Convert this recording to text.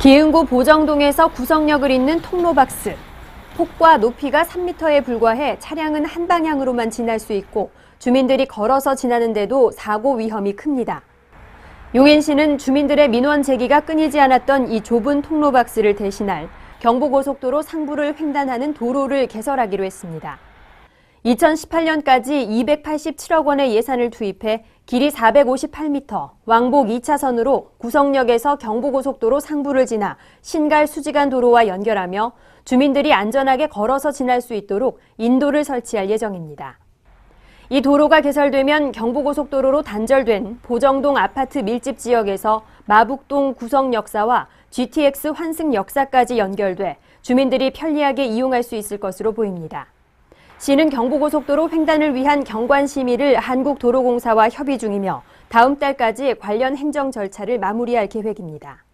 기흥구 보정동에서 구성력을 잇는 통로박스. 폭과 높이가 3m에 불과해 차량은 한 방향으로만 지날 수 있고 주민들이 걸어서 지나는데도 사고 위험이 큽니다. 용인시는 주민들의 민원 제기가 끊이지 않았던 이 좁은 통로박스를 대신할 경부고속도로 상부를 횡단하는 도로를 개설하기로 했습니다. 2018년까지 287억 원의 예산을 투입해 길이 458m, 왕복 2차선으로 구성역에서 경부고속도로 상부를 지나 신갈 수지간 도로와 연결하며 주민들이 안전하게 걸어서 지날 수 있도록 인도를 설치할 예정입니다. 이 도로가 개설되면 경부고속도로로 단절된 보정동 아파트 밀집 지역에서 마북동 구성 역사와 GTX 환승 역사까지 연결돼 주민들이 편리하게 이용할 수 있을 것으로 보입니다. 시는 경부고속도로 횡단을 위한 경관 심의를 한국도로공사와 협의 중이며 다음 달까지 관련 행정 절차를 마무리할 계획입니다.